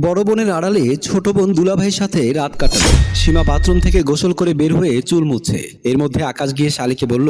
বড় বোনের আড়ালে ছোট বোন দুলাভাইয়ের সাথে রাত কাটালো। সীমা বাথরুম থেকে গোসল করে বের হয়ে চুল মুছছে এর মধ্যে আকাশ গিয়ে শালিকে বলল,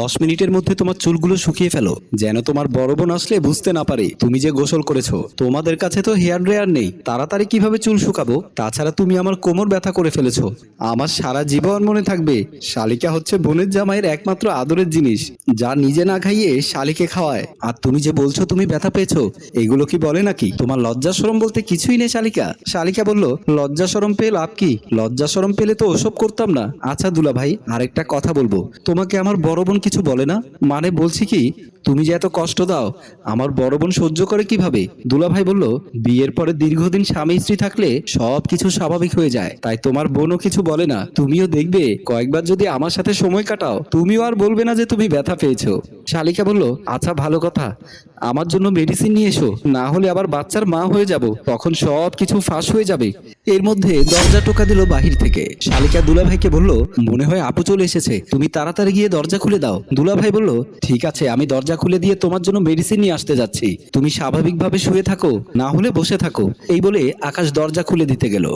দশ মিনিটের মধ্যে তোমার চুলগুলো শুকিয়ে ফেলো। যেন তোমার বড় বোন আসলে বুঝতে না পারে, তুমি যে গোসল করেছ। তোমাদের কাছে তো হেয়ার ড্রায়ার নেই, তাড়াতাড়ি কীভাবে চুল শুকাবো? তাছাড়া তুমি আমার কোমর ব্যথা করে ফেলেছো। আমার সারা জীবন মনে থাকবে, শালিকা হচ্ছে বোনের জামাইয়ের একমাত্র আদরের জিনিস, যা নিজে না খাইয়ে শালিকে খাওয়ায়। আর তুমি যে বলছো তুমি ব্যথা পেয়েছ, এগুলো কি বলে নাকি? তোমার লজ্জা শরম বলতে কিছুই নেই শালিকা। শালিকা বলল লজ্জা শরম পেয়ে লাভ কি? লজ্জা শরম পেলে তো ওসব করতাম না। আচ্ছা দুলা ভাই আরেকটা কথা বলব। তোমাকে আমার বড় বোন কিছু বলে না? মানে বলছি কি তুমি যে এত কষ্ট দাও, আমার বড় বোন সহ্য করে কীভাবে? দুলাভাই বলল, বিয়ের পরে দীর্ঘদিন স্বামী স্ত্রী থাকলে সব কিছু স্বাভাবিক হয়ে যায়। তাই তোমার বোনও কিছু বলে না। তুমিও দেখবে, কয়েকবার যদি আমার সাথে সময় কাটাও, তুমিও আর বলবে না যে তুমি ব্যথা পেয়েছ। শালিকা বলল আচ্ছা ভালো কথা। আমার জন্য মেডিসিন নিয়ে এসো, না হলে আবার বাচ্চার মা হয়ে যাব, তখন সব কিছু ফাঁস হয়ে যাবে। এর মধ্যে দরজা টোকা দিল বাহির থেকে। শালিকা দুলাভাইকে বলল, মনে হয় আপু চলে এসেছে। তুমি তাড়াতাড়ি গিয়ে দরজা খুলে দাও। দুলাভাই বলল, ঠিক আছে, আমি দরজা খুলে দিয়ে তোমার জন্য মেডিসিন নিয়ে আসতে যাচ্ছি। তুমি স্বাভাবিকভাবে শুয়ে থাকো, না হলে বসে থাকো। এই বলে আকাশ দরজা খুলে দিতে গেল।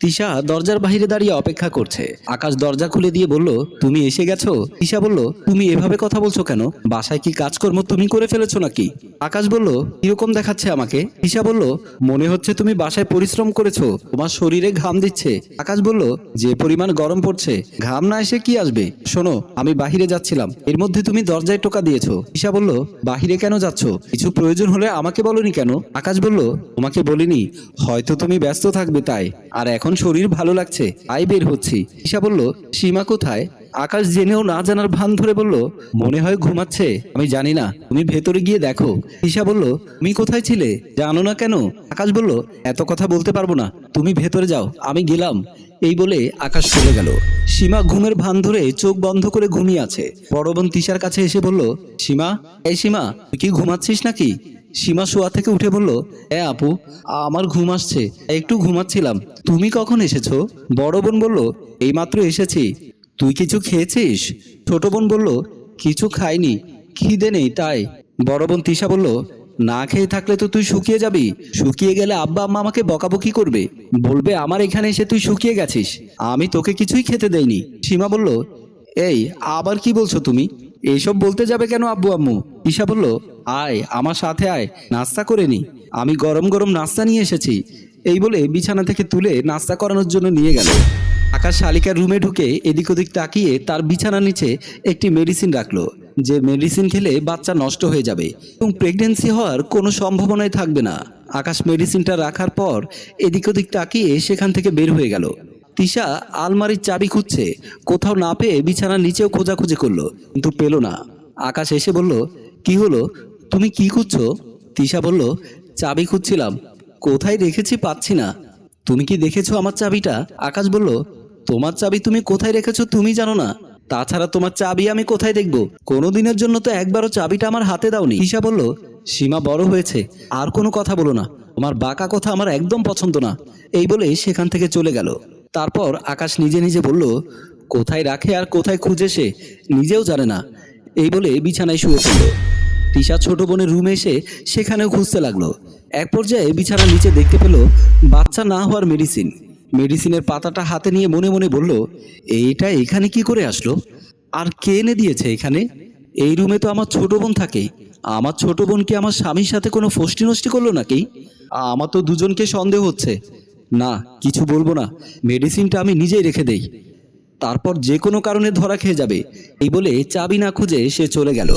তিশা দরজার বাহিরে দাঁড়িয়ে অপেক্ষা করছে। আকাশ দরজা খুলে দিয়ে বলল, তুমি এসে গেছো? তিশা বলল, তুমি এভাবে কথা বলছো কেন? বাসায় কি কাজকর্ম তুমি করে ফেলেছো নাকি? আকাশ বলল, কীরকম দেখাচ্ছে আমাকে? তিশা বলল, মনে হচ্ছে তুমি বাসায় পরিশ্রম করেছ। তোমার শরীরে ঘাম দিচ্ছে। আকাশ বলল, যে পরিমাণ গরম পড়ছে, ঘাম না এসে কি আসবে? শোনো, আমি বাহিরে যাচ্ছিলাম। এর মধ্যে তুমি দরজায় টোকা দিয়েছ। তিশা বলল, বাহিরে কেন যাচ্ছ? কিছু প্রয়োজন হলে আমাকে বলনি কেন? আকাশ বলল, তোমাকে বলিনি। হয়তো তুমি ব্যস্ত থাকবে তাই। আর এখন শরীর ভালো লাগছে তাই বের হচ্ছি। ঈশা বলল, সীমা কোথায়? আকাশ জেনেও না জানার ভান ধরে বলল, মনে হয় ঘুমাচ্ছে, আমি জানি না, তুমি ভেতরে গিয়ে দেখো। ঈশা বলল, তুমি কোথায় ছিলে? জানো না কেন? আকাশ বলল, এত কথা বলতে পারব না, তুমি ভেতরে যাও, আমি গেলাম। এই বলে আকাশ চলে গেল। সীমা ঘুমের ভান ধরে চোখ বন্ধ করে ঘুমিয়ে আছে। বড় বোন তিশার কাছে এসে বলল, সীমা, এই সীমা, তুই কি ঘুমাচ্ছিস নাকি? সীমা শোয়া থেকে উঠে বলল হ্যাঁ আপু, আমার ঘুম আসছে, একটু ঘুমাচ্ছিলাম। তুমি কখন এসেছ? বড় বোন বলল, এইমাত্র এসেছি। তুই কিছু খেয়েছিস? ছোট বোন বলল, কিছু খাইনি, খিদে নেই, তাই। বড় বোন তিশা বলল, না খেয়ে থাকলে তো তুই শুকিয়ে যাবি। শুকিয়ে গেলে আব্বা আম্মা আমাকে বকাবকি করবে। বলবে, আমার এখানে এসে তুই শুকিয়ে গেছিস। আমি তোকে কিছুই খেতে দেইনি। সীমা বলল, এই, আবার কি বলছো তুমি? এইসব বলতে যাবে কেন আব্বু আম্মু? ঈশা বলল, আয়, আমার সাথে আয়, নাস্তা করে নি। আমি গরম গরম নাস্তা নিয়ে এসেছি। এই বলে বিছানা থেকে তুলে নাস্তা করানোর জন্য নিয়ে গেল। আকাশ শালিকার রুমে ঢুকে এদিক ওদিক তাকিয়ে তার বিছানার নিচে একটি মেডিসিন রাখল, যে মেডিসিন খেলে বাচ্চা নষ্ট হয়ে যাবে এবং প্রেগনেন্সি হওয়ার কোনো সম্ভাবনাই থাকবে না। আকাশ মেডিসিনটা রাখার পর এদিক ওদিক তাকিয়ে সেখান থেকে বের হয়ে গেল। তিশা আলমারির চাবি খুঁজছে। কোথাও না পেয়ে বিছানার নিচেও খোঁজাখুঁজি করল, কিন্তু পেল না। আকাশ এসে বলল, কি হলো? তুমি কি খুঁজছো? তিশা বলল, চাবি খুঁজছিলাম। কোথায় রেখেছি পাচ্ছি না। তুমি কি দেখেছ আমার চাবিটা? আকাশ বলল, তোমার চাবি তুমি কোথায় রেখেছো তুমি জানো না। তাছাড়া তোমার চাবি আমি কোথায় দেখব? কোনোদিনের জন্য তো একবারও চাবিটা আমার হাতে দাওনি। ঈশা বলল, সীমা বড় হয়েছে। আর কোনো কথা বলো না। তোমার বাঁকা কথা আমার একদম পছন্দ না। এই বলে সেখান থেকে চলে গেল। তারপর আকাশ নিজে নিজে বলল, কোথায় রাখে আর কোথায় খুঁজে সে? নিজেও জানে না। এই বলে বিছানায় শুয়ে পড়ল। তিশা ছোট বোনের রুমে এসে সেখানেও খুঁজতে লাগল। এক পর্যায়ে বিছানার নিচে দেখতে পেল, বাচ্চা না হওয়ার মেডিসিন। মেডিসিনের পাতাটা হাতে নিয়ে মনে মনে বলল, এইটা এখানে কি করে আসলো? আর কে এনে দিয়েছে এখানে? এই রুমে তো আমার ছোট বোন থাকে। আমার ছোট বোন কি আমার স্বামীর সাথে কোনো ফষ্টি নষ্টি করল নাকি? আমার তো দুজনকে সন্দেহ হচ্ছে। না, কিছু বলব না। মেডিসিনটা আমি নিজেই রেখে দেই। তারপর যে কোনো কারণে ধরা খেয়ে যাবে। এই বলে চাবি না খুঁজে সে চলে গেল।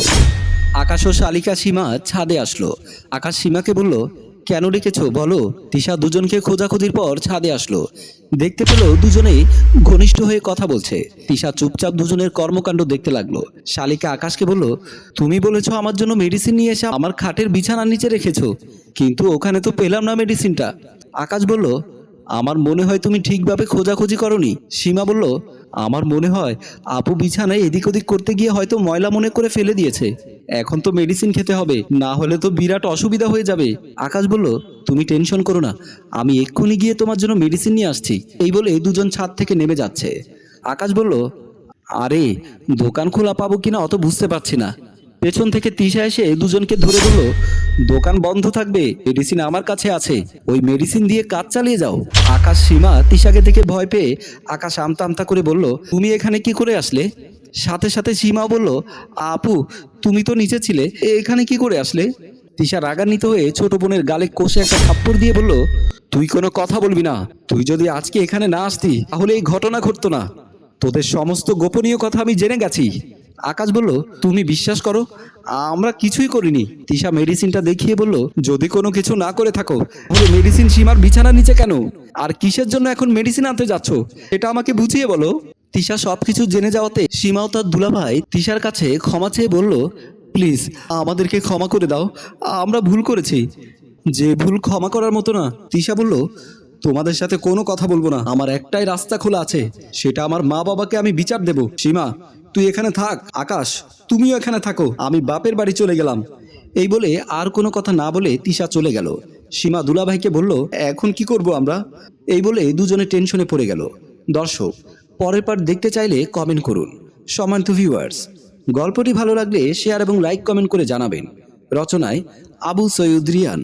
আকাশ ও শালিকা সীমা ছাদে আসলো। আকাশ সীমাকে বলল, কেন ডেকেছো? বলো। তিশা দুজনকে খোঁজাখুঁজির পর ছাদে আসলো। দেখতে পেল দুজনেই ঘনিষ্ঠ হয়ে কথা বলছে। তিশা চুপচাপ দুজনের কর্মকাণ্ড দেখতে লাগল। শালিকা আকাশকে বলল, তুমি বলেছ আমার জন্য মেডিসিন নিয়ে এসে আমার খাটের বিছানার নিচে রেখেছো। কিন্তু ওখানে তো পেলাম না মেডিসিনটা আকাশ বলল আমার মনে হয় তুমি ঠিকভাবে খোঁজাখুঁজি করনি। সীমা বলল, আমার মনে হয় আপু বিছানায় এদিক ওদিক করতে গিয়ে হয়তো ময়লা মনে করে ফেলে দিয়েছে। এখন তো মেডিসিন খেতে হবে, না হলে তো বিরাট অসুবিধা হয়ে যাবে। আকাশ বলল, তুমি টেনশন করো না, আমি এক্ষুনি গিয়ে তোমার জন্য মেডিসিন নিয়ে আসছি। এই বলে এই দুজন ছাদ থেকে নেমে যাচ্ছে। আকাশ বলল, আরে, দোকান খোলা পাবো কিনা অত বুঝতে পারছি না। পেছন থেকে তিশা এসে দুজনকে ধরে বলল, দোকান বন্ধ থাকবে, মেডিসিন আমার কাছে আছে। ওই মেডিসিন দিয়ে কাজ চালিয়ে যাও। আকাশ সীমা তিশাকে দেখে ভয় পেয়ে আকাশ আমতা আমতা করে বলল, তুমি এখানে কি করে আসলে? সাথে সাথে সীমাও বলল, আপু, তুমি তো নিচে ছিলে, এখানে কি করে আসলে? তিশা রাগান্বিত হয়ে ছোট বোনের গালে কষে একটা থাপ্পড় দিয়ে বলল, তুই কোনো কথা বলবি না। তুই যদি আজকে এখানে না আসতি, তাহলে এই ঘটনা ঘটতো না। তোদের সমস্ত গোপনীয় কথা আমি জেনে গেছি। আকাশ বলল, তুমি বিশ্বাস করো? আমরা কিছুই করিনি। তিশা মেডিসিনটা দেখিয়ে বলল, যদি কোনো কিছু না করে থাকো, তাহলে মেডিসিন সীমার বিছানার নিচে কেন? আর কিসের জন্য এখন মেডিসিন আনতে যাচ্ছ? এটা আমাকে বুঝিয়ে বলো। তিশা সব কিছু জেনে যাওয়াতে সীমাও তার দুলাভাই তিশার কাছে ক্ষমা চেয়ে বলল, প্লিজ, আমাদেরকে ক্ষমা করে দাও। আমরা ভুল করেছি। যে ভুল ক্ষমা করার মতো না, তিশা বলল, তোমাদের সাথে কোনো কথা বলব না। আমার একটাই রাস্তা খোলা আছে। সেটা আমার মা বাবাকে আমি বিচার দেব। সীমা তুই এখানে থাক, আকাশ। তুমিও এখানে থাকো। আমি বাপের বাড়ি চলে গেলাম। এই বলে আর কোনো কথা না বলে তিশা চলে গেল। সীমা দুলাভাইকে বলল, এখন কি করব আমরা? এই বলে দুজনে টেনশনে পড়ে গেল। দর্শক, পরের পার্ট দেখতে চাইলে কমেন্ট করুন। সম্মানিত ভিউয়ার্স গল্পটি ভালো লাগলে শেয়ার এবং লাইক কমেন্ট করে জানাবেন। রচনায় আবু সৈয়দ রিয়ান।